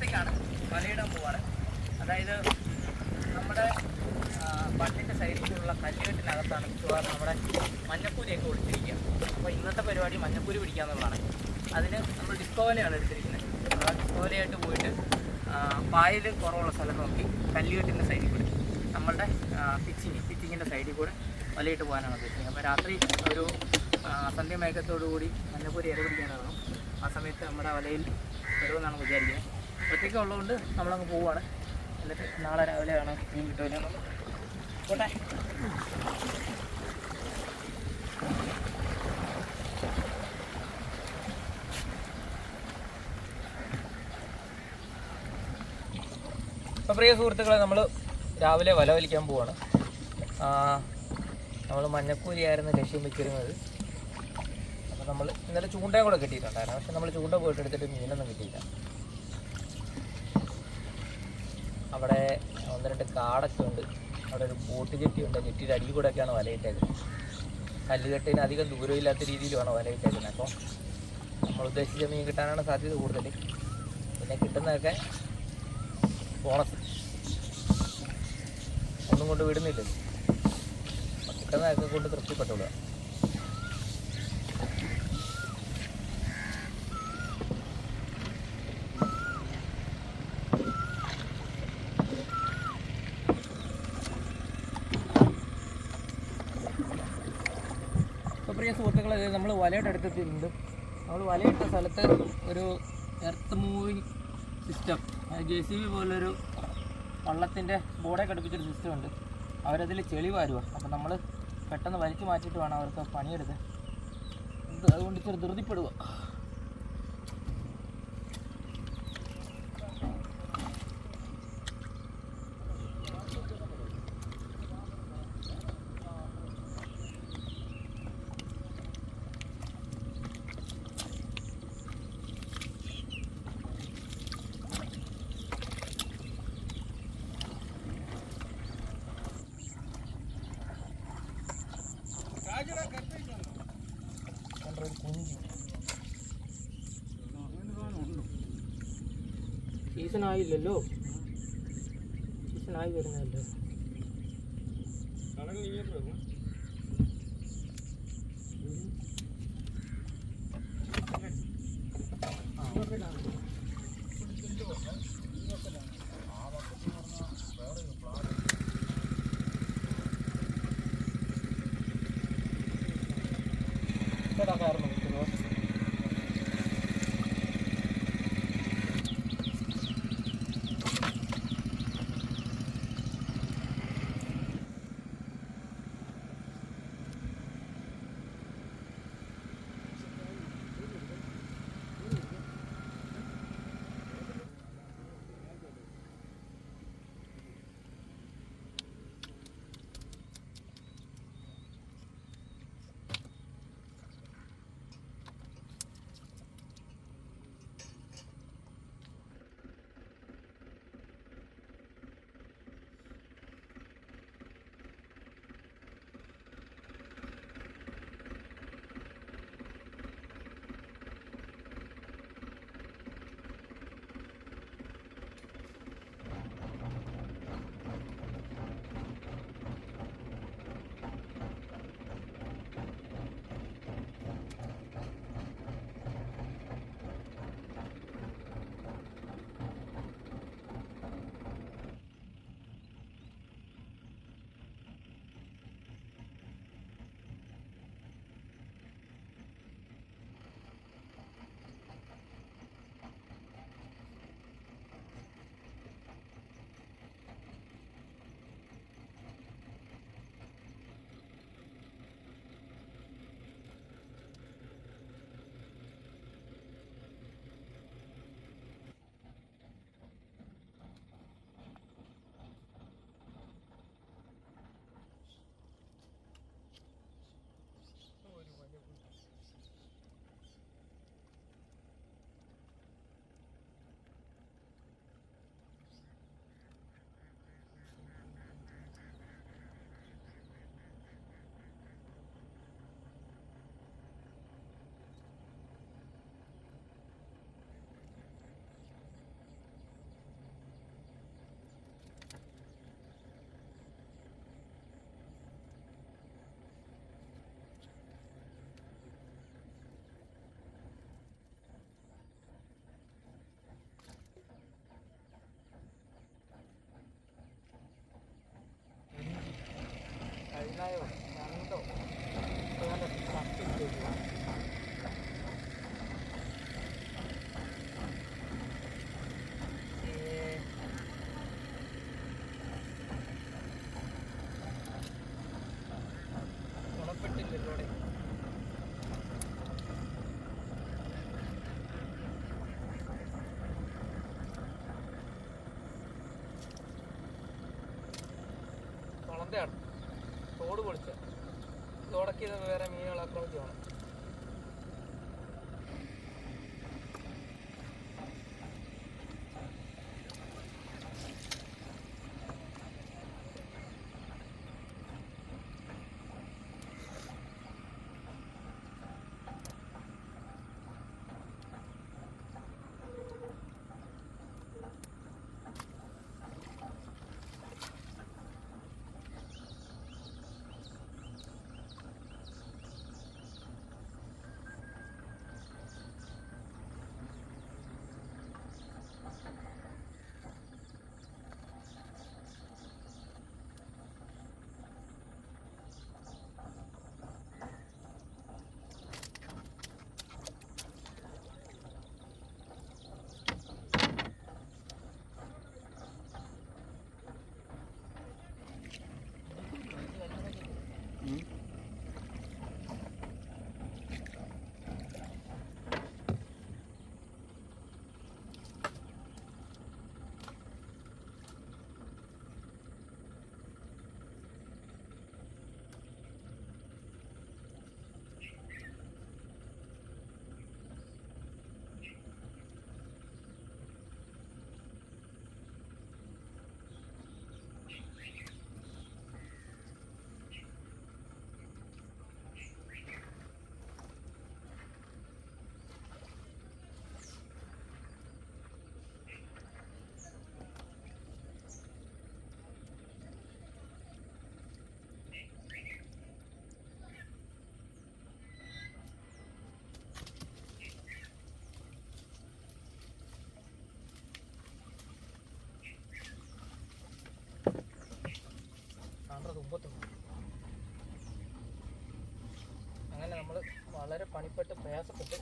സ്ഥലത്തേക്കാണ് വലയിടാൻ പോവാണ്. അതായത് നമ്മുടെ മണ്ണിന്റെ സൈഡിലുള്ള കല്ലുകെട്ടിനകത്താണ് മിക്കവാറും നമ്മുടെ മഞ്ഞപ്പൂരിയൊക്കെ ഒളിച്ചിരിക്കുക. അപ്പോൾ ഇന്നത്തെ പരിപാടി മഞ്ഞപ്പൂരി പിടിക്കുക എന്നുള്ളതാണ്. അതിന് നമ്മൾ ഡിസ്കോവലയാണ് എടുത്തിരിക്കുന്നത്. ആ ഡിസ്കോവലയായിട്ട് പോയിട്ട് പായൽ കുറവുള്ള സ്ഥലം നോക്കി കല്ലുകെട്ടിന്റെ സൈഡിൽ കൂടി നമ്മളുടെ പിച്ചിങ് പിച്ചിങ്ങിന്റെ സൈഡിൽ കൂടെ വലയിട്ട് പോകാനാണ് ഉദ്ദേശിക്കുന്നത്. അപ്പോൾ രാത്രി ഒരു സന്ധ്യമേഘത്തോടു കൂടി മഞ്ഞപ്പൂരി ഇര പിടിക്കാനാണ് ആ സമയത്ത് നമ്മുടെ വലയിൽ വരുമെന്നാണ് വിചാരിക്കുന്നത്. ഒറ്റയ്ക്ക് ഉള്ളതുകൊണ്ട് നമ്മളങ്ങ് പോവുകയാണ് എന്നിട്ട് നാളെ രാവിലെ രാവിലെയാണ് മീൻ കിട്ടുമല്ലോ പോട്ടെ. പ്രിയ സുഹൃത്തുക്കളെ നമ്മൾ രാവിലെ വല വലിക്കാൻ പോവാണ് നമ്മൾ മഞ്ഞക്കൂലിയായിരുന്നു ലക്ഷ്യം വെച്ചിരുന്നത്. അപ്പോൾ നമ്മൾ ഇന്നലെ ചൂണ്ടയും കൂടെ കിട്ടിയിട്ടുണ്ടായിരുന്നു. പക്ഷെ നമ്മൾ ചൂണ്ട പോയിട്ട് എടുത്തിട്ട് മീനൊന്നും കിട്ടിയില്ല. അവിടെ ഒന്ന് രണ്ട് കാടൊക്കെ ഉണ്ട്. അവിടെ ഒരു ബോട്ട് ജെട്ടി ഉണ്ട്. ജെട്ടിയുടെ അടിയിൽ കൂടെയൊക്കെയാണ് വലയിട്ടത് കല്ലുകെട്ടിന് അധികം ദൂരമില്ലാത്ത രീതിയിലുമാണ് വലയിട്ടേക്കുന്നത് അപ്പോൾ നമ്മൾ ഉദ്ദേശിച്ച മീൻ കിട്ടാനാണ് സാധ്യത കൂടുതൽ. പിന്നെ കിട്ടുന്നതൊക്കെ ബോണസ് ഒന്നും കൊണ്ട് വിടുന്നില്ല. കിട്ടുന്നതൊക്കെ കൊണ്ട് തൃപ്തിപ്പെട്ടുള്ളൂ അപ്പോൾ പ്രിയ സുഹൃത്തുക്കളെ നമ്മൾ വലയുടെ അടുത്തെത്തിയിട്ടുണ്ട്. നമ്മൾ വലയിട്ട സ്ഥലത്ത് ഒരു earth moving system. J C B പോലൊരു വള്ളത്തിന്റെ ബോർഡെ ഘടിപ്പിച്ചൊരു സിസ്റ്റം ഉണ്ട് അവരതിൽ ചെളി വാരുക അപ്പം നമ്മൾ പെട്ടെന്ന് വലിച്ചു മാറ്റിയിട്ട് വേണം അവർക്ക് പണിയെടുത്ത് അതുകൊണ്ട് ഇച്ചിരി ധൃതിപ്പെടുക കണ്ടോ ഒരു കുഞ്ചി സീസൺ ആയില്ലല്ലോ സീസൺ ആയി വരുന്നതല്ലോ രണ്ടായോ രണ്ടോ ഏതാണ്ട് കത്തി ഇട്ടേക്കുവാ. ഏ, ഗുണപ്പെട്ടില്ലല്ലോ ഇവിടെ. തുളന്തയാണ് തോട് പൊളിച്ച. തോടക്കി വേറെ മീനുകൾ ആക്രമിക്കുകയാണ് പണിപ്പെട്ട് പ്രയാസപ്പെട്ട്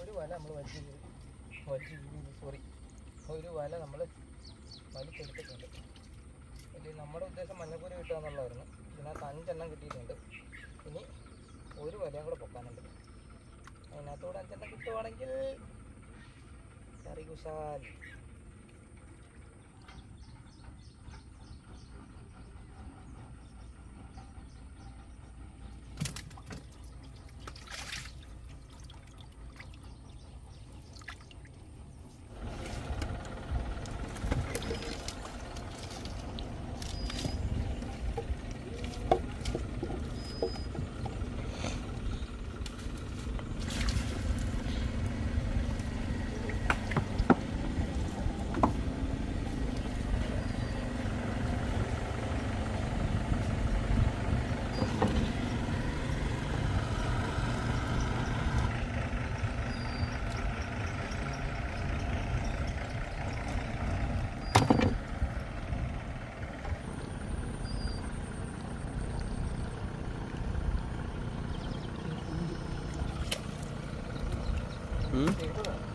ഒരു വല നമ്മൾ വലിച്ചു വലിച്ചു സോറി ഒരു വല നമ്മൾ വലിച്ചെടുത്തിട്ടുണ്ട്. ഇതിൽ നമ്മുടെ ഉദ്ദേശം മഞ്ഞക്കൂരി കിട്ടുക എന്നുള്ളതായിരുന്നു. ഇതിനകത്ത് അഞ്ചെണ്ണം കിട്ടിയിട്ടുണ്ട്. ഇനി ഒരു വലയും കൂടെ പൊക്കാനുണ്ട്. അതിനകത്തൂടെ അഞ്ചെണ്ണം കിട്ടുവാണെങ്കിൽ കറി കുശാൽ. 嗯。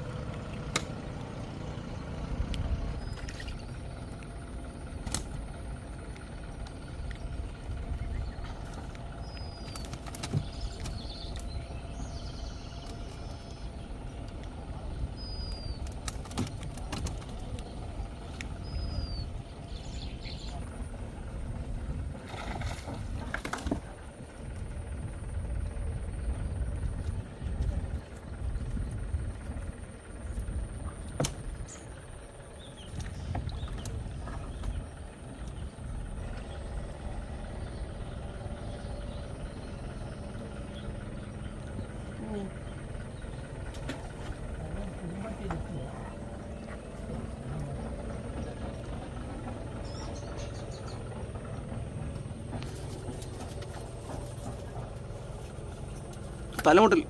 തലമുട്ടൽ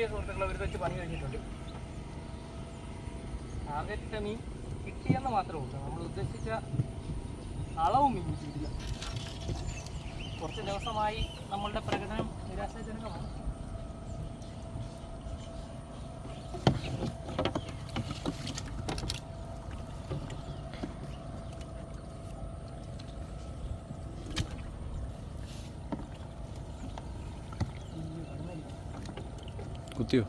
പ്രിയ സുഹൃത്തുക്കൾ അവർ വെച്ച് പണി കഴിഞ്ഞിട്ടുണ്ട്. ടാർഗറ്റ് മീൻ കിട്ടിയെന്ന് മാത്രമേ ഉള്ളൂ. നമ്മൾ ഉദ്ദേശിച്ച അളവും മീൻ കിട്ടിയിട്ടില്ല. കുറച്ച് ദിവസമായി നമ്മളുടെ പ്രകടനം നിരാശാജനകമാണ്. കുത്തിയോ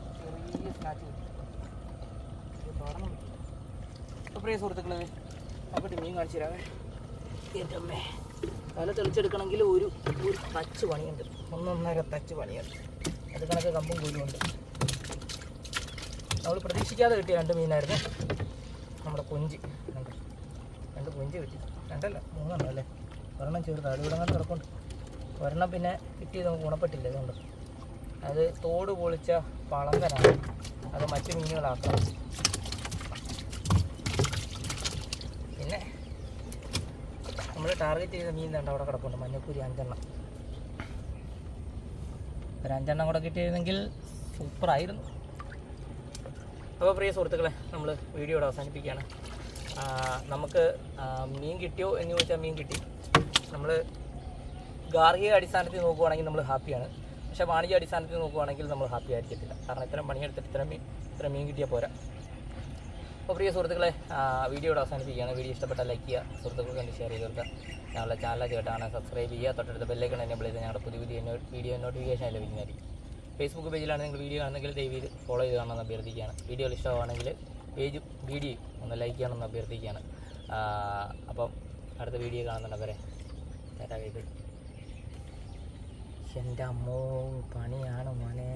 മീൻ തല ഒരു ഒരു ഒന്നൊന്നര തച്ച് പണിയുണ്ട്. അത് കണക്ക് കമ്പും കൂലുമുണ്ട് നമ്മൾ പ്രതീക്ഷിക്കാതെ കിട്ടിയ രണ്ട് മീനായിരുന്നു. നമ്മുടെ കൊഞ്ച്. രണ്ട്. കൊഞ്ച് കിട്ടി. രണ്ടല്ല മൂന്നെണ്ണം അല്ലേ? ഒരെണ്ണം ചേർത്ത് അടിവിടങ്ങൾ കിടപ്പുണ്ട്. ഒരെണ്ണം പിന്നെ കിട്ടിയത് നമുക്ക് ഗുണപ്പെട്ടില്ല അതുകൊണ്ട് അത് തോട് പൊളിച്ച പളങ്കനാണ് അത് മറ്റു മീനുകളാക്കാം. പിന്നെ നമ്മൾ ടാർഗറ്റ് ചെയ്ത മീൻ തണ്ട അവിടെ കിടപ്പുണ്ട്. മഞ്ഞക്കുരി അഞ്ചെണ്ണം. ഒരു അഞ്ചെണ്ണം കൂടെ കിട്ടിയിരുന്നെങ്കിൽ സൂപ്പറായിരുന്നു അപ്പോൾ പ്രിയ സുഹൃത്തുക്കളെ നമ്മൾ വീഡിയോ ഇവിടെ അവസാനിപ്പിക്കുകയാണ്. നമുക്ക് മീൻ കിട്ടിയോ എന്ന് ചോദിച്ചാൽ മീൻ കിട്ടി. നമ്മൾ ഗാർഹിക അടിസ്ഥാനത്തിൽ നോക്കുവാണെങ്കിൽ നമ്മൾ ഹാപ്പിയാണ് പക്ഷേ വാണിജ്യ അടിസ്ഥാനത്തിൽ നോക്കുകയാണെങ്കിൽ നമ്മൾ ഹാപ്പി ആയിരിക്കത്തില്ല. കാരണം ഇത്രയും പണിയെടുത്തിട്ട് ഇത്രയും മീൻ ഇത്രയും മീൻ കിട്ടിയാൽ പോരാ. അപ്പോൾ പ്രിയ സുഹൃത്തുക്കളെ വീഡിയോയുടെ അവസാനിപ്പിക്കുകയാണ്. വീഡിയോ ഇഷ്ടപ്പെട്ടാൽ ലൈക്ക് ചെയ്യുക സുഹൃത്തുക്കൾക്ക് വേണ്ടി ഷെയർ ചെയ്ത് കൊടുക്കുക. ഞങ്ങളുടെ ചാനൽ കേട്ടാണ് സബ്സ്ക്രൈബ് ചെയ്യുക. തൊട്ടടുത്ത ബെല്ലൈക്കൺ എന്നെ ചെയ്ത് ഞങ്ങളുടെ പുതിയ പുതിയ വീഡിയോ നോട്ടിഫിക്കേഷൻ ലഭിക്കുന്നതായിരിക്കും. ഫേസ്ബുക്ക് പേജിലാണ് നിങ്ങൾ വീഡിയോ ആണെങ്കിൽ ദയവ് ചെയ്ത് ഫോളോ ചെയ്ത് കാണണമെന്ന് അഭ്യർത്ഥിക്കുകയാണ്. വീഡിയോ ഇഷ്ടമാണെങ്കിൽ പേജ് വീഡിയോ ഒന്ന് ലൈക്ക് ചെയ്യണമെന്ന് അഭ്യർത്ഥിക്കുകയാണ്. അപ്പം അടുത്ത വീഡിയോ കാണുന്നുണ്ടവരെ ചേട്ടാ ഇത് എന്റെ അമ്മോ പണിയാണ് മോനെ.